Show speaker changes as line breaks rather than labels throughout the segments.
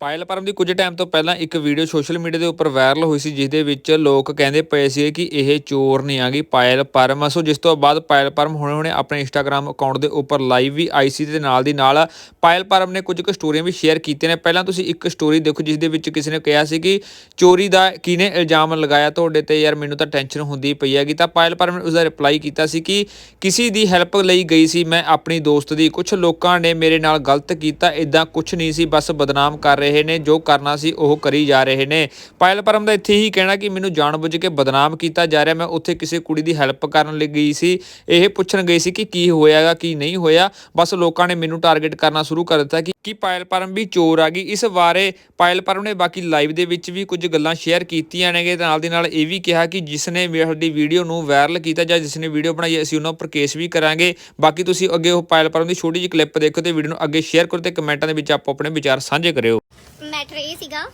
ਪਾਇਲ ਪਰਮ ਦੀ ਕੁਝ ਟਾਈਮ ਤੋਂ ਪਹਿਲਾਂ ਇੱਕ ਵੀਡੀਓ ਸੋਸ਼ਲ ਮੀਡੀਆ ਦੇ ਉੱਪਰ ਵਾਇਰਲ ਹੋਈ ਸੀ ਜਿਸ ਦੇ ਵਿੱਚ ਲੋਕ ਕਹਿੰਦੇ ਪਏ ਸੀ ਕਿ ਇਹ ਚੋਰ ਨਹੀਂ ਆਗੀ ਪਾਇਲ ਪਰਮ ਸੋ ਜਿਸ ਤੋਂ ਬਾਅਦ ਪਾਇਲ ਪਰਮ ਹੁਣੇ ਹੁਣੇ ਆਪਣੇ ਇੰਸਟਾਗ੍ਰam ਅਕਾਊਂਟ ਦੇ ਉੱਪਰ ਲਾਈਵ ਵੀ ਆਈ ਸੀ ਤੇ ਨਾਲ ਦੀ ਨਾਲ ਪਾਇਲ ਪਰਮ ਨੇ ਕੁਝ ਕੁ ਸਟੋਰੀਆਂ ਵੀ ਸ਼ੇਅਰ ਕੀਤੀਆਂ ਨੇ। ਪਹਿਲਾਂ ਤੁਸੀਂ ਇੱਕ ਸਟੋਰੀ ਦੇਖੋ ਜਿਸ ਦੇ ਵਿੱਚ ਕਿਸੇ ਨੇ ਕਿਹਾ ਸੀ ਕਿ ਚੋਰੀ ਦਾ ਕਿਹਨੇ ਇਲਜ਼ਾਮ ਲਗਾਇਆ? ਤੁਹਾਡੇ ਤੇ ਯਾਰ ਮੈਨੂੰ ਤਾਂ ਟੈਨਸ਼ਨ ਹੁੰਦੀ ਪਈ ਹੈਗੀ। ਤਾਂ ਪਾਇਲ ਪਰਮ ਨੇ ਉਸਦਾ ਰਿਪਲਾਈ ਕੀਤਾ ਸੀ ਕਿ ਕਿਸੇ ਦੀ ਹੈਲਪ ਲਈ ਗਈ ਸੀ। ਮੈਂ ਆਪਣੀ ਦੋਸਤ ਦੀ ਕੁਝ ਲੋਕਾਂ ਨੇ ਮੇਰੇ ਨਾਲ ਗਲਤ ਕੀਤਾ ਇਦਾਂ ਕੁਝ ਨਹੀਂ ਸੀ, ਬਸ ਬਦਨਾਮ ਕਰ ਰਹੇ ਨੇ, ਜੋ ਕਰਨਾ ਸੀ ਉਹ ਕਰੀ ਜਾ ਰਹੇ ਨੇ। ਪਾਇਲ ਪਰਮ ਦਾ ਇੱਥੇ ਹੀ ਕਹਿਣਾ ਕਿ ਮੈਨੂੰ ਜਾਣਬੁੱਝ ਕੇ ਬਦਨਾਮ ਕੀਤਾ ਜਾ ਰਿਹਾ, ਮੈਂ ਉੱਥੇ ਕਿਸੇ ਕੁੜੀ ਦੀ ਹੈਲਪ ਕਰਨ ਲਈ ਗਈ ਸੀ। ਇਹ ਪੁੱਛਣ ਗਈ ਸੀ ਕਿ ਕੀ ਹੋਇਆਗਾ, ਕੀ ਨਹੀਂ ਹੋਇਆ। ਬਸ ਲੋਕਾਂ ਨੇ ਮੈਨੂੰ ਟਾਰਗੇਟ ਕਰਨਾ ਸ਼ੁਰੂ ਕਰ ਦਿੱਤਾ ਕਿ ਕੀ ਪਾਇਲ ਪਰਮ ਵੀ ਚੋਰ ਆ ਗਈ। ਇਸ ਬਾਰੇ ਪਾਇਲ ਪਰਮ ਨੇ ਬਾਕੀ ਲਾਈਵ ਦੇ ਵਿੱਚ ਵੀ ਕੁਝ ਗੱਲਾਂ ਸ਼ੇਅਰ ਕੀਤੀਆਂ ਨੇਗੇ ਨਾਲ ਦੀ ਨਾਲ ਇਹ ਵੀ ਕਿਹਾ ਕਿ ਜਿਸ ਨੇ ਸਾਡੀ ਵੀਡੀਓ ਨੂੰ ਵਾਇਰਲ ਕੀਤਾ ਜਾਂ ਜਿਸ ਨੇ ਵੀਡੀਓ ਬਣਾਈ ਅਸੀਂ ਉਹਨਾਂ ਉੱਪਰ ਕੇਸ ਵੀ ਕਰਾਂਗੇ। ਬਾਕੀ ਤੁਸੀਂ ਅੱਗੇ ਉਹ ਪਾਇਲ ਪਰਮ ਦੀ ਛੋਟੀ ਜਿਹੀ ਕਲਿੱਪ ਦੇਖੋ ਤੇ ਵੀਡੀਓ ਨੂੰ ਅੱਗੇ ਸ਼ੇਅਰ ਕਰੋ ਤੇ ਕਮੈਂਟਾਂ ਦੇ ਵਿੱਚ ਆਪੋ ਆਪਣੇ ਵਿਚਾਰ ਸਾਂਝੇ ਕਰਿਓ।
ਮੈਟਰ ਇਹ ਸੀਗਾ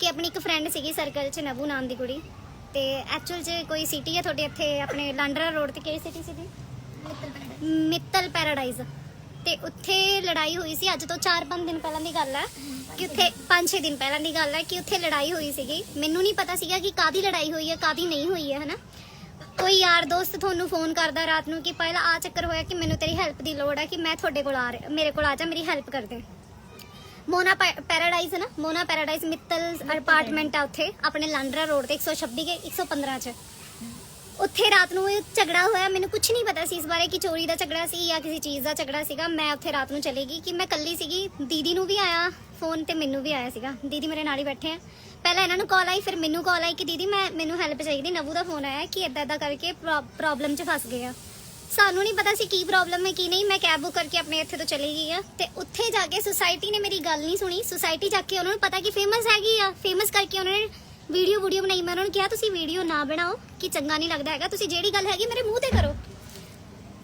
ਕਿ ਆਪਣੀ ਇੱਕ ਫਰੈਂਡ ਸੀਗੀ ਸਰਕਲ 'ਚ ਨਬੂ ਨਾਮ ਦੀ ਕੁੜੀ। ਤੇ ਐਕਚੁਅਲ 'ਚ ਕੋਈ ਸਿਟੀ ਹੈ ਤੁਹਾਡੇ ਇੱਥੇ ਆਪਣੇ ਲਾਂਡਰਾ ਰੋਡ ਤੇ ਕਿਹੜੀ ਸਿਟੀ ਸੀਗੀ? ਮਿੱਤਲ ਪੈਰਾਡਾਈਜ਼ ਤੇ ਉੱਥੇ ਲੜਾਈ ਹੋਈ ਸੀ। ਅੱਜ ਤੋਂ 4-5 ਦਿਨ ਪਹਿਲਾਂ ਦੀ ਗੱਲ ਹੈ ਕਿ ਉੱਥੇ 5-6 ਦਿਨ ਪਹਿਲਾਂ ਦੀ ਗੱਲ ਹੈ ਕਿ ਉੱਥੇ ਲੜਾਈ ਹੋਈ ਸੀਗੀ। ਮੈਨੂੰ ਨਹੀਂ ਪਤਾ ਸੀਗਾ ਕਿ ਕਾਦੀ ਲੜਾਈ ਹੋਈ ਹੈ ਕਾਦੀ ਨਹੀਂ ਹੋਈ ਹੈ ਹਨਾ? ਕੋਈ ਯਾਰ ਦੋਸਤ ਤੁਹਾਨੂੰ ਫੋਨ ਕਰਦਾ ਰਾਤ ਨੂੰ ਕਿ ਪਹਿਲਾਂ ਆ ਚੱਕਰ ਹੋਇਆ ਕਿ ਮੈਨੂੰ ਤੇਰੀ ਹੈਲਪ ਦੀ ਲੋੜ ਹੈ ਕਿ ਮੈਂ ਤੁਹਾਡੇ ਕੋਲ ਆ ਰਿਹਾ ਮੇਰੇ ਕੋਲ ਆ ਜਾ ਮੇਰੀ ਹੈਲਪ ਕਰ ਦੇ। ਮੋਨਾ ਪੈਰਾਡਾਈਜ਼ ਹੈ ਨਾ ਮੋਨਾ ਪੈਰਾਡਾਈਜ਼ ਮਿੱਤਲ ਅਪਾਰਟਮੈਂਟ ਆ ਉੱਥੇ ਆਪਣੇ ਲਾਂਡਰਾ ਰੋਡ ਤੇ 126 ਕੇ 115 ਚ। ਉੱਥੇ ਰਾਤ ਨੂੰ ਇਹ ਝਗੜਾ ਹੋਇਆ, ਮੈਨੂੰ ਕੁਝ ਨਹੀਂ ਪਤਾ ਸੀ ਇਸ ਬਾਰੇ ਕਿ ਚੋਰੀ ਦਾ ਝਗੜਾ ਸੀ ਜਾਂ ਕਿਸੇ ਚੀਜ਼ ਦਾ ਝਗੜਾ ਸੀਗਾ। ਮੈਂ ਉੱਥੇ ਰਾਤ ਨੂੰ ਚਲੀ ਗਈ ਕਿ ਮੈਂ ਕੱਲੀ ਸੀਗੀ, ਦੀਦੀ ਨੂੰ ਵੀ ਆਇਆ ਫੋਨ ਤੇ ਮੈਨੂੰ ਵੀ ਆਇਆ ਸੀਗਾ। ਦੀਦੀ ਮੇਰੇ ਨਾਲ ਹੀ ਬੈਠੇ ਆ। ਪਹਿਲਾਂ ਇਹਨਾਂ ਨੂੰ ਕਾਲ ਆਈ, ਫਿਰ ਮੈਨੂੰ ਕਾਲ ਆਈ ਕਿ ਦੀਦੀ ਮੈਂ, ਮੈਨੂੰ ਹੈਲਪ ਚਾਹੀਦੀ, ਨਵੂ ਦਾ ਫੋਨ ਆਇਆ ਕਿ ਇਦਾਂ ਇਦਾਂ ਕਰਕੇ ਪ੍ਰੋਬਲਮ 'ਚ ਫਸ ਗਏ ਆ। ਸਾਨੂੰ ਨਹੀਂ ਪਤਾ ਸੀ ਕੀ ਪ੍ਰੋਬਲਮ ਹੈ, ਕੀ ਨਹੀਂ। ਮੈਂ ਕੈਬ ਬੁੱਕ ਕਰਕੇ ਆਪਣੇ ਇੱਥੇ ਤੋਂ ਚਲੀ ਗਈ ਆ ਤੇ ਉੱਥੇ ਜਾ ਕੇ ਸੁਸਾਇਟੀ ਨੇ ਮੇਰੀ ਗੱਲ ਨਹੀਂ ਸੁਣੀ। ਸੁਸਾਇਟੀ ਜਾ ਕੇ ਉਹਨਾਂ ਨੂੰ ਪਤਾ ਕਿ ਫੇਮਸ ਹੈਗੀ ਆ। ਫੇਮਸ ਕਰਕੇ ਉਹਨਾਂ ਨੇ ਵੀਡੀਓ ਵੀਡੀਓ ਬਣਾਈ ਮੈਂ ਉਹਨਾਂ ਨੂੰ ਕਿਹਾ, ਤੁਸੀਂ ਵੀਡੀਓ ਨਾ ਬਣਾਓ, ਕਿ ਚੰਗਾ ਨਹੀਂ ਲੱਗਦਾ ਹੈਗਾ। ਤੁਸੀਂ ਜਿਹੜੀ ਗੱਲ ਹੈਗੀ, ਮੇਰੇ ਮੂੰਹ ਤੇ ਕਰੋ।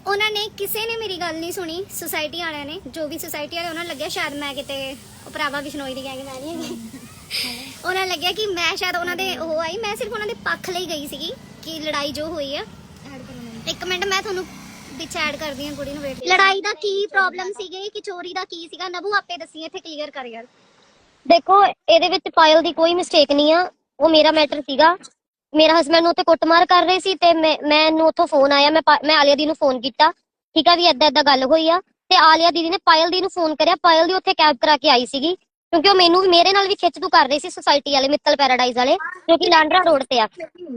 ਉਹਨਾਂ ਨੇ ਕਿਸੇ ਨੇ ਮੇਰੀ ਗੱਲ ਨਹੀਂ ਸੁਣੀ ਸੁਸਾਇਟੀ ਵਾਲਿਆਂ ਨੇ, ਜੋ ਵੀ ਸੁਸਾਇਟੀ ਵਾਲੇ, ਉਹਨਾਂ ਨੂੰ ਲੱਗਿਆ ਸ਼ਾਇਦ ਮੈਂ ਕਿਤੇ ਉਹ ਬਿਸ਼ਨੋਈ ਦੀ ਗੈਂਗ ਮੈਂ ਨਹੀਂ ਹੈਗੀ। ਉਹਨਾਂ ਲੱਗਿਆ ਕਿ ਮੈਂ ਸ਼ਾਇਦ ਉਹਨਾਂ ਦੇ ਉਹ ਆਈ, ਮੈਂ ਸਿਰਫ ਉਹਨਾਂ ਦੇ ਪੱਖ ਲਈ ਗਈ ਸੀਗੀ ਕਿ ਲੜਾਈ ਜੋ ਹੋਈ ਆ। ਇੱਕ ਮਿੰਟ, ਮੈਂ ਤੁਹਾਨੂੰ ਵਿੱਚ ਐਡ ਕਰਦੀ ਹਾਂ, ਕੁੜੀ ਨੂੰ ਵੇਟ ਲੜਾਈ ਦਾ ਕੀ ਪ੍ਰੋਬਲਮ ਸੀਗੇ, ਕਿ ਚੋਰੀ ਦਾ ਕੀ ਸੀਗਾ? ਨਬੂ ਆਪੇ ਦੱਸੀ, ਇੱਥੇ ਕਲੀਅਰ ਕਰ ਯਾਰ।
ਦੇਖੋ, ਇਹਦੇ ਵਿੱਚ ਪਾਇਲ ਦੀ ਕੋਈ ਮਿਸਟੇਕ ਨਹੀਂ ਆ। ਉਹ ਮੇਰਾ ਮੈਟਰ ਸੀਗਾ। ਮੇਰਾ ਹਸਬੰਡ ਨੂੰ ਉੱਤੇ ਕੁੱਟਮਾਰ ਕਰ ਰਹੇ ਸੀ ਤੇ ਮੈਂ, ਮੈਨੂੰ ਉੱਥੋਂ ਫੋਨ ਆਇਆ। ਮੈਂ ਪਾ- ਮੈਂ ਆਲਿਆ ਦੀ ਨੂੰ ਫੋਨ ਕੀਤਾ। ਠੀਕ ਆ ਵੀ ਏਦਾਂ ਏਦਾਂ ਗੱਲ ਹੋਈ ਆ। ਤੇ ਆਲਿਆ ਦੀਦੀ ਨੇ ਪਾਇਲ ਦੀ ਨੂੰ ਫੋਨ ਕਰਿਆ। ਪਾਇਲ ਦੀ ਉੱਥੇ ਕੈਬ ਕਰਾ ਕੇ ਆਈ ਸੀਗੀ। ਕਿਉਂਕਿ ਉਹ ਮੈਨੂੰ ਵੀ, ਮੇਰੇ ਨਾਲ ਵੀ ਖਿੱਚ ਤੂੰ ਕਰ ਰਹੀ ਸੀ ਸੁਸਾਇਟੀ ਵਾਲੇ, ਮਿੱਤਲ ਪੈਰਾਡਾਈਜ਼ ਵਾਲੇ, ਜੋ ਕਿ ਲਾਂਡਰਾ ਰੋਡ ਤੇ ਆ।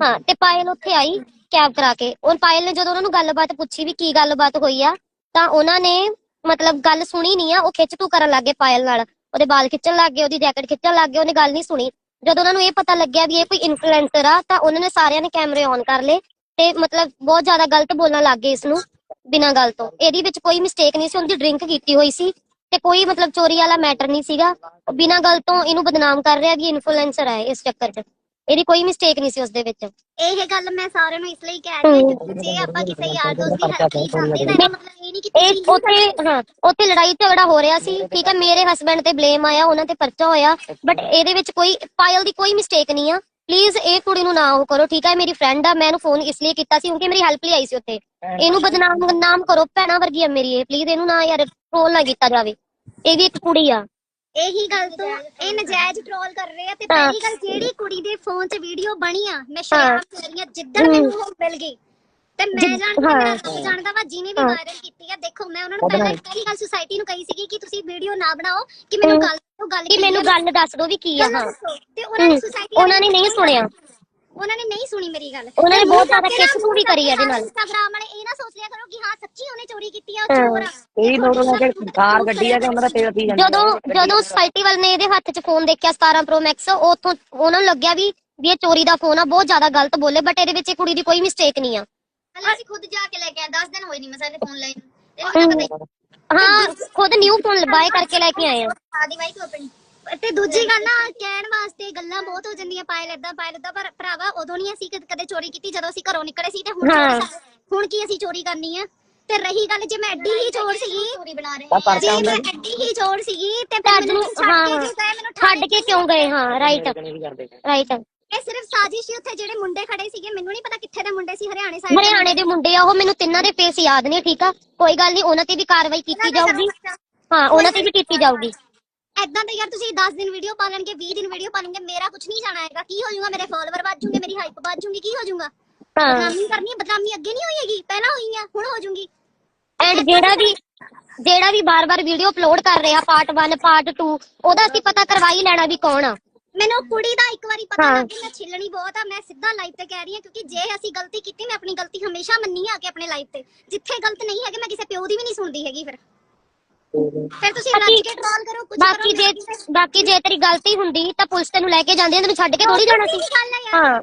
ਹਾਂ, ਤੇ ਪਾਇਲ ਉੱਥੇ ਆਈ ਕੈਬ ਕਰਾ ਕੇ। ਉਹ ਪਾਇਲ ਨੇ ਜਦੋਂ ਉਹਨਾਂ ਨੂੰ ਗੱਲਬਾਤ ਪੁੱਛੀ ਵੀ ਕੀ ਗੱਲਬਾਤ ਹੋਈ ਆ, ਤਾਂ ਉਹਨਾਂ ਨੇ ਮਤਲਬ ਗੱਲ ਸੁਣੀ ਨਹੀਂ ਆ, ਉਹ ਖਿੱਚ ਤੂੰ ਕਰਨ ਲੱਗੇ ਪਾਇਲ ਨਾਲ। ਉਹਦੇ ਵਾਲ ਖਿੱਚਣ ਲੱਗ ਗਏ, ਉਹਦੀ ਜੈਕਟ ਖਿੱਚਣ ਲੱਗ ਗਏ, ਉਹਨੇ ਗੱਲ ਨਹੀਂ ਸੁਣੀ। ਜਦੋਂ ਉਹਨਾਂ ਨੂੰ ਇਹ ਪਤਾ ਲੱਗਿਆ ਵੀ ਇਹ ਕੋਈ ਇਨਫਲੂਐਂਸਰ ਆ, ਤਾਂ ਉਹਨਾਂ ਨੇ ਸਾਰਿਆਂ ਨੇ ਕੈਮਰੇ ਔਨ ਕਰ ਲਏ ਤੇ ਮਤਲਬ ਬਹੁਤ ਜ਼ਿਆਦਾ ਗਲਤ ਬੋਲਣ ਲੱਗ ਗਏ ਇਸ ਨੂੰ ਬਿਨਾਂ ਗੱਲ ਤੋਂ। ਇਹਦੀ ਵਿੱਚ ਕੋਈ ਮਿਸਟੇਕ ਨਹੀਂ ਸੀ, ਉਹਦੀ ਡਰਿੰਕ ਕੀਤੀ ਹੋਈ ਸੀ ਤੇ ਕੋਈ ਮਤਲਬ ਚੋਰੀ ਵਾਲਾ ਮੈਟਰ ਨਹੀਂ ਸੀਗਾ। ਉਹ ਬਿਨਾਂ ਗੱਲ ਤੋਂ ਇਹਨੂੰ ਬਦਨਾਮ ਕਰ ਰਿਹਾ ਕਿ ਇਨਫਲੂਐਂਸਰ ਹੈ ਇਸ ਚੱਕਰ 'ਚ। ਇਹਦੀ ਕੋਈ ਮਿਸਟੇਕ ਨਹੀਂ ਸੀ ਉਸ ਦੇ ਵਿੱਚ।
ਇਹ ਗੱਲ ਮੈਂ ਸਾਰਿਆਂ ਨੂੰ ਇਸ ਲਈ ਕਹਿ ਰਹੀ ਹਾਂ ਕਿ ਜੇ ਆਪਾਂ ਕਿਸੇ ਯਾਰ ਦੋਸਤ ਦੀ ਹੈਲਪ ਲਈ ਤਾਂ ਇਹਦਾ ਮਤਲਬ ਇਹ ਨਹੀਂ ਕਿ
ਇਹ ਉੱਥੇ ਹਾਂ ਉੱਥੇ ਲੜਾਈ ਝਗੜਾ ਹੋ ਰਿਹਾ ਸੀ ਠੀਕ ਹੈ ਮੇਰੇ ਹਸਬੰਡ ਤੇ ਬਲੇਮ ਆਇਆ ਉਹਨਾਂ ਤੇ ਪਰਚਾ ਹੋਇਆ ਬਟ ਇਹਦੇ ਵਿੱਚ ਕੋਈ ਪਾਇਲ ਦੀ ਕੋਈ ਮਿਸਟੇਕ ਨਹੀਂ ਆ। ਪਲੀਜ਼ ਇਹ ਕੁੜੀ ਨੂੰ ਨਾ ਉਹ ਕਰੋ ਠੀਕ ਹੈ ਮੇਰੀ ਫਰੈਂਡ ਆ ਮੈਂ ਇਹਨੂੰ ਫੋਨ ਇਸ ਲਈ ਕੀਤਾ ਸੀ ਕਿਉਂਕਿ ਮੇਰੀ ਹੈਲਪ ਲਈ ਆਈ ਸੀ ਉੱਥੇ। ਇਹਨੂੰ ਬਦਨਾਮ ਨਾਮ ਕਰੋ ਭੈਣਾ ਵਰਗੀ ਆ ਮੇਰੀ ਇਹ ਪਲੀਜ਼ ਇਹਨੂੰ ਨਾ ਯਾਰ ਟ੍ਰੋਲ ਨਾ ਕੀਤਾ ਜਾਵੇ। ਇਹ ਵੀ ਇੱਕ ਕੁੜੀ ਆ।
ਇਹੀ ਗੱਲ ਤੋਂ ਇਹ ਨਜਾਇਜ਼ ਟ੍ਰੋਲ ਕਰ ਰਹੇ ਆ ਤੇ। ਪਹਿਲੀ ਗੱਲ ਜਿਹੜੀ ਕੁੜੀ ਦੇ ਫੋਨ 'ਚ ਵੀਡੀਓ ਬਣੀ ਆ ਮੈਂ ਸ਼ੇਅਰ ਕਰ ਰਹੀ ਆ ਜਿੱਦਣ ਮੈਨੂੰ ਉਹ ਮਿਲ ਗਈ ਤੇ ਮੈਂ ਜਾਣਦਾ। ਮੇਰਾ ਦੋਸਤ ਜਾਣਦਾ ਵਾ ਜਿਹਨੇ ਵੀ। ਵਾਇਰਲ ਕੀਤੀ ਆ ਦੇਖੋ ਮੈਂ ਉਹਨਾਂ ਨੂੰ ਪਹਿਲਾਂ ਪਹਿਲੀ ਗੱਲ ਸੁਸਾਇਟੀ ਨੂੰ ਕਹੀ ਸੀਗੀ ਕਿ ਤੁਸੀਂ ਵੀਡੀਓ ਨਾ ਬਣਾਓ ਕਿ ਮੈਨੂੰ ਗੱਲ ਉਹ ਗੱਲ
ਕਿ ਮੈਨੂੰ ਗੱਲ ਦੱਸ ਦਿਓ ਵੀ ਕੀ ਆ ਹਾਂ।
ਤੇ ਉਹਨਾਂ ਨੇ ਸੁਸਾਇਟੀ
ਉਹਨਾਂ ਨੇ ਨਹੀਂ ਸੁਣਿਆ।
ਉਹਨਾਂ ਨੇ ਨਹੀਂ ਸੁਣੀ ਮੇਰੀ ਗੱਲ।
ਉਹਨਾਂ ਨੇ
ਤੇ
ਬਹੁਤ ਜ਼ਿਆਦਾ ਖਿੱਚ ਤੂ ਵੀ ਕਰੀ ਆ ਇਹਦੇ ਨਾਲ।
ਇੰਸਟਾਗ੍ਰਾਮ ਵਾਲੇ ਇਹ ਨਾ ਸੋਚ ਲਿਆ ਕਰੋ ਕਿ ਹਾਂ ਸੱਚੀ ਉਹਨੇ ਚੋਰੀ ਕੀਤੀ ਆ ਉਹ। ਚੋਰ ਆ।
ਇਹ ਲੋਕ ਲੋਕ ਕਾਰ ਗੱਡੀ ਆ ਕਿ ਉਹਨਾਂ ਦਾ ਤੇਲ ਪੀ ਜਾਂਦੇ
ਜਦੋਂ ਜਦੋਂ ਸੋਸਾਇਟੀ ਵਾਲ ਨੇ ਇਹਦੇ ਹੱਥ 'ਚ ਫੋਨ ਦੇਖਿਆ 17 ਪ੍ਰੋ ਮੈਕਸ ਉਥੋਂ ਉਹਨਾਂ ਨੂੰ ਲੱਗਿਆ ਵੀ ਵੀ ਇਹ ਚੋਰੀ ਦਾ ਫੋਨ ਆ ਬਹੁਤ ਜ਼ਿਆਦਾ ਗਲਤ ਬੋਲੇ ਬਟ ਇਹਦੇ ਵਿੱਚ ਇਹ ਕੁੜੀ ਦੀ ਕੋਈ ਮਿਸਟੇਕ ਨਹੀਂ ਆ।
ਹਲੇ ਅਸੀਂ ਖੁਦ ਜਾ ਕੇ ਲੈ ਕੇ ਆਏ 10 ਦਿਨ ਹੋਏ ਨਹੀਂ ਮੈਂ ਸਾਡੇ ਫੋਨ ਨੂੰ। ਤੇ ਉਹਨਾਂ ਪਤਾ ਹੀ
ਖੁਦ ਨਿਊ ਫੋਨ ਬਾਏ ਕਰਕੇ ਲੈ ਕੇ ਆਏ ਆ।
ਆਦੀ ਵਾਈ ਤੂੰ ਆਪਣੀ ਤੇ ਦੂਜੀ ਗੱਲ ਨਾ ਕਹਿਣ ਵਾਸਤੇ ਗੱਲਾਂ ਬਹੁਤ ਹੋ ਜਾਂਦੀਆਂ ਪਾਇਲ ਏਦਾਂ ਪਾਇਲ ਏਦਾਂ ਪਰ ਭਰਾਵਾ ਉਦੋਂ ਨਹੀਂ ਅਸੀਂ ਕਦ- ਕਦੇ ਚੋਰੀ ਕੀਤੀ ਜਦੋਂ ਅਸੀਂ ਘਰੋਂ ਨਿਕਲੇ ਸੀ ਤੇ ਹੁਣ
ਹਾਂ।
ਹੁਣ ਕੀ ਅਸੀਂ ਚੋਰੀ ਕਰਨੀ ਆ? ਤੇ ਰਹੀ ਗੱਲ ਜੇ ਮੈਂ ਐਡੀ ਹੀ ਚੋਰ ਸੀਗੀ ਚੋਰੀ ਬਣਾ ਰਹੇ
ਤਾਂ ਪਰਚਾ
ਜੇ
ਹੁੰਦਾ
ਮੈਂ ਐਡੀ ਹੀ ਚੋਰ ਸੀਗੀ ਤੇ ਫਿਰ ਮੈਨੂੰ ਛੱਡ
ਹਾਂ।
ਕੇ ਕਿਉਂ ਗਏ? ਮੈਨੂੰ
ਛੱਡ ਕੇ ਕਿਉਂ ਗਏ? ਹਾਂ ਰਾਈਟ
ਕਰਦੇ।
ਰਾਈਟ
ਇਹ ਸਿਰਫ ਸਾਜ਼ਿਸ਼ ਹੀ ਉੱਥੇ ਜਿਹੜੇ ਮੁੰਡੇ ਖੜੇ ਸੀਗੇ ਮੈਨੂੰ ਨਹੀਂ ਪਤਾ ਕਿੱਥੇ ਦੇ ਮੁੰਡੇ ਸੀ ਹਰਿਆਣੇ ਸਾਈਡ
ਹਰਿਆਣੇ ਦੇ ਮੁੰਡੇ ਆ ਉਹ ਮੈਨੂੰ ਤਿੰਨਾਂ ਦੇ ਫੇਸ ਯਾਦ ਨੇ ਠੀਕ ਆ? ਕੋਈ ਗੱਲ ਨਹੀਂ ਉਹਨਾਂ ਤੇ ਵੀ ਕਾਰਵਾਈ ਕੀਤੀ ਜਾਊਗੀ। ਹਾਂ ਉਹਨਾਂ ਤੇ ਵੀ ਕੀਤੀ ਜਾਊਗੀ।
ਐਦਾਂ ਤਾਂ ਯਾਰ ਤੁਸੀਂ 10 ਦਿਨ ਵੀਡੀਓ ਪਾ ਲੈਣਗੇ 20 ਦਿਨ ਵੀਡੀਓ ਪਾ ਲੈਣਗੇ ਮੇਰਾ ਕੁਝ ਨਹੀਂ ਜਾਣਾ ਹੈਗਾ। ਕੀ ਹੋ ਜਾਊਗਾ? ਮੇਰੇ ਫਾਲੋਅਰ ਵੱਧ ਜੂਗੇ ਮੇਰੀ ਹਾਈਪ ਵੱਧ ਜੂਗੀ ਕੀ ਹੋ ਜਾਊਗਾ? ਬਦਨਾਮੀ ਕਰਨੀ ਬਦਨਾਮੀ ਅੱਗੇ ਨਹੀਂ ਹੋਈ ਹੈਗੀ ਪਹਿਲਾਂ ਹੋਈ ਆ ਹੁਣ ਹੋ ਜੂਗੀ
ਐਂਡ ਜਿਹੜਾ ਵੀ ਜਿਹੜਾ ਵੀ ਬਾਰ-ਬਾਰ ਵੀਡੀਓ ਅਪਲੋਡ ਕਰ ਰਿਹਾ ਪਾਰਟ 1 ਪਾਰਟ 2 ਉਹਦਾ ਅਸੀਂ ਪਤਾ ਕਰਵਾਈ ਲੈਣਾ ਵੀ ਕੌਣ ਆ।
ਮੈਨੂੰ ਕੁੜੀ ਦਾ ਇੱਕ ਵਾਰੀ ਪਤਾ। ਲੱਗ ਗਿਆ ਮੈਂ ਛਿੱਲਣੀ ਬਹੁਤ ਆ ਮੈਂ ਸਿੱਧਾ ਲਾਈਵ ਤੇ ਕਹਿ ਰਹੀ ਹਾਂ ਕਿਉਂਕਿ ਜੇ ਅਸੀਂ ਗਲਤੀ ਕੀਤੀ ਮੈਂ ਆਪਣੀ ਗਲਤੀ ਹਮੇਸ਼ਾ ਮੰਨੀ ਆ ਕੇ ਆਪਣੇ ਲਾਈਵ ਤੇ। ਜਿੱਥੇ ਗਲਤ ਨਹੀਂ ਹੈਗੇ ਮੈਂ ਕਿਸੇ ਪਿਓ ਦੀ ਵੀ ਨਹੀਂ ਸੁਣਦੀ ਹੈਗੀ ਫਿਰ। ਫਿਰ ਤੁਸੀਂ ਰੱਜ ਕੇ ਟ੍ਰੋਲ ਕਰੋ ਕੁਝ
ਬਾਕੀ ਜੇ ਬਾਕੀ ਜੇ ਤੇਰੀ ਗਲਤੀ ਹੁੰਦੀ ਤਾਂ ਪੁਲਿਸ ਤੈਨੂੰ ਲੈ ਕੇ ਜਾਂਦੇ ਤੈਨੂੰ ਛੱਡ ਕੇ ਥੋੜੀ ਜਾਣਾ ਸੀ।
ਹੈ।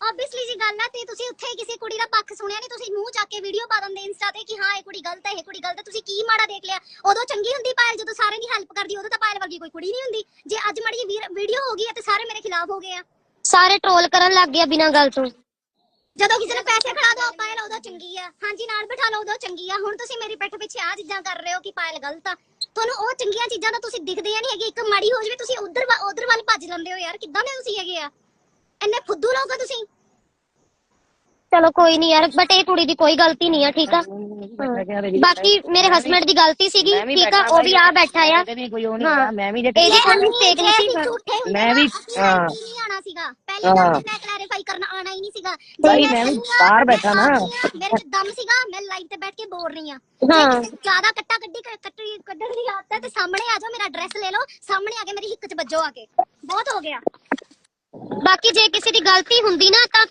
ਆਬਵੀਅਸਲੀ ਜੀ ਗੱਲ ਹੈ ਤੇ ਤੁਸੀਂ ਉੱਥੇ ਕਿਸੇ ਕੁੜੀ ਦਾ ਪੱਖ ਸੁਣਿਆ ਨਹੀਂ ਤੁਸੀਂ ਮੂੰਹ ਚੱਕ ਕੇ ਵੀਡੀਓ ਪਾ ਦਿੰਦੇ ਇੰਸਟਾ ਤੇ ਕਿ ਹਾਂ ਇਹ ਕੁੜੀ ਗਲਤ ਹੈ ਇਹ ਕੁੜੀ ਗਲਤ ਹੈ ਤੁਸੀਂ ਕੀ ਮਾੜਾ ਦੇਖ ਲਿਆ? ਉਦੋਂ ਚੰਗੀ ਹੁੰਦੀ ਪਾਇਲ ਜਦੋਂ ਸਾਰਿਆਂ ਦੀ ਹੈਲਪ ਕਰਦੀ ਉਦੋਂ ਤਾਂ ਪਾਇਲ ਵਰਗੀ ਕੋਈ ਕੁੜੀ ਨਹੀਂ ਹੁੰਦੀ। ਜੇ ਅੱਜ ਮਾੜੀ ਵੀਡੀਓ ਹੋ ਗਈ ਹੈ ਤੇ ਸਾਰੇ ਮੇਰੇ ਖਿਲਾਫ ਹੋ ਗਏ ਆ।
ਸਾਰੇ ਟ੍ਰੋਲ ਕਰਨ ਲੱਗ ਗਿਆ ਬਿਨਾਂ ਗੱਲ ਤੋਂ।
ਜਦੋਂ ਕਿਸੇ ਨੇ ਪੈਸੇ ਖੜਾ ਦੋ, ਪਾਇਲ ਉਦੋਂ ਚੰਗੀ ਆ। ਹਾਂਜੀ, ਨਾਲ ਬਿਠਾ ਲਓ ਉਦੋਂ ਚੰਗੀ ਆ। ਹੁਣ ਤੁਸੀਂ ਮੇਰੀ ਪਿੱਠ ਪਿੱਛੇ ਆ ਚੀਜ਼ਾਂ ਕਰ ਰਹੇ ਹੋ ਕਿ ਪਾਇਲ ਗਲਤ ਆ। ਤੁਹਾਨੂੰ ਉਹ ਚੰਗੀਆਂ ਚੀਜ਼ਾਂ ਤਾਂ ਤੁਸੀਂ ਦਿਖਦੇ ਨਹੀਂ ਹੈਗੇ ਇੱਕ ਮਾੜੀ ਹੋ ਜਵੇ ਤੁਸੀਂ ਉਧਰ ਉਧਰ ਵੱਲ ਭੱਜ ਲੈਂਦੇ ਹੋ ਯਾਰ। ਕਿੱਦਾਂ ਦੇ ਤੁਸੀਂ ਹੈਗੇ ਆ? ਇੰਨੇ ਫੁੱਦੂ ਲੋਕ ਆ ਤੁਸੀਂ।
ਚਲੋ ਕੋਈ ਨਹੀਂ ਯਾਰ ਬਟ ਇਹ ਕੁੜੀ ਦੀ ਕੋਈ ਗਲਤੀ ਨਹੀਂ ਆ ਠੀਕ ਆ ਬਾਕੀ ਮੇਰੇ ਹਸਬੰਡ ਦੀ ਗਲਤੀ ਸੀਗੀ ਠੀਕ ਆ ਉਹ ਵੀ ਆ ਬੈਠਾ ਆ
ਵੀ ਕੋਈ ਉਹ ਨਹੀਂ
ਹਾਂ।
ਹੋਇਆ, ਮੈਂ ਵੀ ਜੇ
ਇਹਦੀ ਕੋਈ ਨਹੀਂ ਸੀ,
ਮੈਂ ਵੀ- ਹਾਂ।
ਨਹੀਂ ਆਣਾ ਸੀਗਾ ਪਹਿਲੀ ਗੱਲ
ਹਾਂ।
ਤਾਂ ਮੈਂ ਕਲੈਰੀਫਾਈ ਕਰਨਾ ਆਣਾ ਹੀ ਨਹੀਂ ਸੀਗਾ ਜੇ
ਭਾਈ, ਮੈਂ ਵੀ
ਸਹੀ ਆ,
ਬਾਹਰ
ਮੈਂ
ਬੈਠਾ ਨਾ।
ਆ ਗਈ ਆ, ਮੇਰੇ ਚ ਦਮ ਸੀਗਾ ਮੈਂ ਲਾਈਵ ਤੇ ਬੈਠ ਕੇ ਬੋਲ ਰਹੀ ਆ
ਹਾਂ।
ਜ਼ਿਆਦਾ ਕੱਟਾ ਕੱਢੀ ਕੱਟੀ ਕੱਢਣ ਦੀ ਆਦਤ ਹੈ ਤੇ ਸਾਹਮਣੇ ਆ ਜਾਓ ਮੇਰਾ ਐਡਰੈਸ ਲੈ ਲਓ ਸਾਹਮਣੇ ਆ ਕੇ ਮੇਰੀ ਹਿੱਕ 'ਚ ਵੱਜੋ ਆ ਕੇ ਬਹੁਤ ਹੋ ਗਿਆ
ਬਾਕੀ ਜੇ ਕਿਸੇ ਦੀ ਗਲਤੀ ਹੁੰਦੀ ਨਾ ਤਾਂ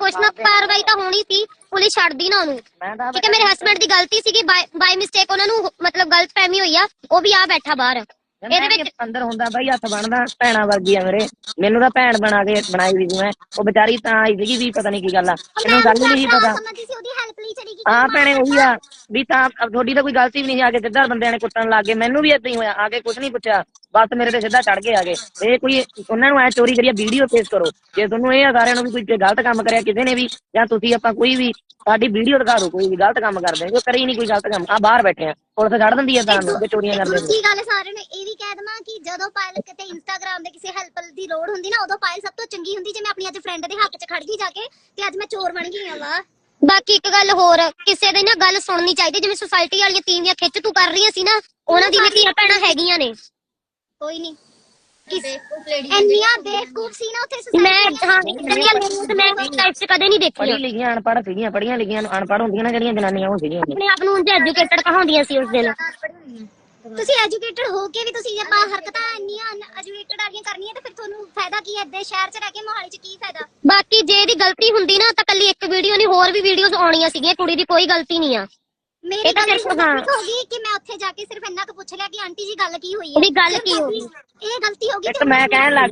ਕੁਛ ਨਾ ਕਾਰਵਾਈ ਤਾਂ ਹੋਣੀ ਸੀ ਪੁਲਿਸ ਛੱਡਦੀ ਨਾ ਉਹਨੂੰ। ਠੀਕ ਹੈ ਮੇਰੇ ਹਸਬੰਡ ਦੀ ਗਲਤੀ ਸੀਗੀ ਬਾਈ ਮਿਸਟੇਕ ਉਹਨਾਂ ਨੂੰ ਮਤਲਬ ਗਲਤ ਫਹਿਮੀ ਹੋਈ ਆ ਉਹ ਵੀ ਆ ਬੈਠਾ ਬਾਹਰ। ਇਹਦੇ ਵਿੱਚ
ਅੰਦਰ ਹੁੰਦਾ ਬਾਈ ਹੱਥ ਬਣਦਾ ਭੈਣਾ ਵਰਗੀ ਆ ਮੇਰੇ। ਮੈਨੂੰ ਤਾਂ ਭੈਣ ਬਣਾ ਕੇ ਬਣਾਈ ਵੀ ਮੈਂ ਉਹ ਵਿਚਾਰੀ ਤਾਂ ਆਈ ਸੀਗੀ ਵੀ ਪਤਾ ਨਹੀਂ ਕੀ ਗੱਲ ਆ। ਮੈਨੂੰ ਗੱਲ ਨਹੀਂ ਪਤਾ। ਹਾਂ ਭੈਣੇ ਉਹੀ ਆ ਵੀ ਤਾਂ ਤੁਹਾਡੀ ਤਾਂ ਕੋਈ ਗਲਤੀ ਵੀ ਨਹੀਂ ਆ ਕੇ ਸਿੱਧਾ ਬੰਦਿਆਂ ਨੇ ਕੁੱਟਣ ਲੱਗ ਗਏ, ਮੈਨੂੰ ਵੀ ਏਦਾਂ ਹੀ ਹੋਇਆ, ਆ ਕੇ ਕੁਝ ਨਹੀਂ ਪੁੱਛਿਆ, ਬਸ ਮੇਰੇ ਤੇ ਸਿੱਧਾ ਚੜ ਕੇ ਆ ਗਏ ਇਹ ਕੋਈ, ਉਹਨਾਂ ਨੂੰ ਐ ਚੋਰੀ ਕਰੀਆ ਵੀਡੀਓ ਪੇਸ਼ ਕਰੋ। ਜੇ ਤੁਹਾਨੂੰ ਇਹ ਆ ਸਾਰਿਆਂ ਨੂੰ ਵੀ ਕੋਈ ਗਲਤ ਕੰਮ ਕਰਿਆ ਕਿਸੇ ਨੇ ਵੀ, ਜਾਂ ਤੁਸੀਂ ਆਪਾਂ ਕੋਈ ਵੀ, ਸਾਡੀ ਵੀਡੀਓ ਦਿਖਾ ਦਿਓ, ਕੋਈ ਵੀ ਗਲਤ ਕੰਮ ਕਰਦੇ ਕੋਈ ਕਰੀ ਨਹੀਂ ਕੋਈ ਗਲਤ ਕੰਮ ਆ ਬਾਹਰ ਬੈਠੇ ਆ, ਪੁਲਿਸ ਛੱਡ ਦਿੰਦੀ ਆ ਤਾਂ ਕਿ ਚੋਰੀਆਂ ਕਰਦੇ ਨੇ
ਦੂਜੀ ਗੱਲ ਸਾਰਿਆਂ ਨੇ ਇਹ ਵੀ ਕਹਿ ਦਵਾਂ ਕਿ ਜਦੋਂ ਪਾਇਲ ਕਿਤੇ ਇੰਸਟਾਗ੍ਰam ਦੇ ਕਿਸੇ ਹੈਲਪ ਦੀ ਲੋੜ ਹੁੰਦੀ ਨਾ, ਉਦੋਂ ਪਾਇਲ ਸਭ ਤੋਂ ਚੰਗੀ ਹੁੰਦੀ, ਜੇ ਮੈਂ ਆਪਣੀ ਅੱਜ ਫਰੈਂਡ ਦੇ ਹੱਕ 'ਚ ਖੜ ਗਈ ਜਾ ਕੇ, ਤੇ ਅੱਜ ਮੈਂ ਚੋਰ ਬਣ ਗਈ ਆ ਵਾ
ਬਾਕੀ ਇੱਕ ਗੱਲ ਹੋਰ ਕਿਸੇ ਦੀ ਨਾ ਗੱਲ ਸੁਣਨੀ ਚਾਹੀਦੀ ਜਿਵੇਂ ਸੁਸਾਇਟੀ ਵਾਲੀਆਂ ਤੀਵੀਆਂ ਖਿੱਚ ਤੂੰ ਕਰ ਰਹੀਆਂ ਸੀ ਨਾ ਉਹਨਾਂ ਦੀ ਵੀ ਧੀਆਂ ਭੈਣਾਂ ਹੈਗੀਆਂ ਨੇ।
ਕੋਈ ਨਹੀਂ ਇੰਨੀਆਂ ਬੇਵਕੂਫ ਸੀ ਨਾ ਉੱਥੇ
ਮੈਂ
ਦੀਆਂ।
ਹਾਂ ਇਤਨੀਆਂ ਲੇਡੀਜ਼ ਮੈਂ ਲਾਈਫ 'ਚ ਕਦੇ ਨਹੀਂ ਦੇਖੀਆਂ।
ਪੜ੍ਹੀ ਲਿਖੀਆਂ ਅਨਪੜ੍ਹ ਸੀਗੀਆਂ ਪੜ੍ਹੀਆਂ ਲਿਖੀਆਂ ਅਨਪੜ੍ਹ ਹੁੰਦੀਆਂ ਨਾ ਜਿਹੜੀਆਂ ਜਨਾਨੀਆਂ ਉਹ ਸੀਗੀਆਂ।
ਆਪਣੇ ਆਪ ਨੂੰ ਉਂਝ ਐਜੂਕੇਟਡ ਕਹਾਉਂਦੀਆਂ ਸੀ ਉਸ ਦਿਨ।
ਤੁਸੀਂ ਐਜੂਕੇਟਡ ਹੋ ਕੇ ਵੀ ਤੁਸੀਂ ਜੇ ਆਪਾਂ ਹਰਕਤਾਂ ਇੰਨੀਆਂ ਐਜੂਕੇਟਡ ਵਾਲੀਆਂ ਕਰਨੀਆਂ ਤੇ ਫਿਰ ਤੁਹਾਨੂੰ ਫਾਇਦਾ ਕੀ ਹੈ ਇੱਦੇ ਸ਼ਹਿਰ 'ਚ ਰਹਿ ਕੇ ਮੋਹਾਲੀ 'ਚ ਕੀ ਫਾਇਦਾ
ਬਾਕੀ ਜੇ ਇਹਦੀ ਗਲਤੀ ਹੁੰਦੀ ਨਾ ਤਾਂ ਕੱਲੀ ਇੱਕ ਵੀਡੀਓ ਨਹੀਂ ਹੋਰ ਵੀ ਵੀਡੀਓਜ਼ ਆਉਣੀਆਂ ਸੀਗੀਆਂ ਕੁੜੀ ਦੀ ਕੋਈ ਗਲਤੀ ਨਹੀਂ ਆ
ਮੇਰੀ
ਇਹ ਤਾਂ
ਗੱਲ
ਸਿਰਫ ਹਾਂ।
ਹੋ ਗਈ ਕਿ ਮੈਂ ਉੱਥੇ ਜਾ ਕੇ ਸਿਰਫ ਇੰਨਾ ਕੁ ਪੁੱਛ ਲਿਆ ਕਿ ਆਂਟੀ ਜੀ ਗੱਲ ਕੀ ਹੋਈ
ਵੀ ਗੱਲ ਕੀ ਹੋ ਗਈ?
ਇਹ ਗਲਤੀ ਹੋ ਗਈ
ਇੱਕ ਮੈਂ ਕਹਿਣ ਲੱਗ